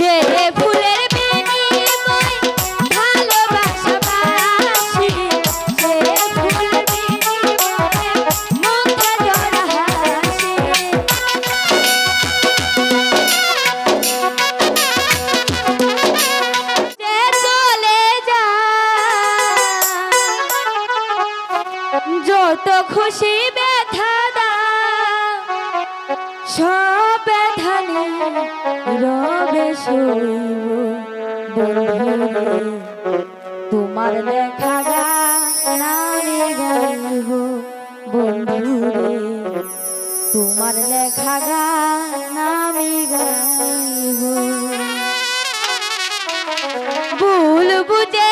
যে ফুলের যত খুশি ব্যথা দাও সব ব্যথানে রবে বন্ধুরে তোমার দেখা তোমার লেখা গান আমি গাইব। ভুল বুঝে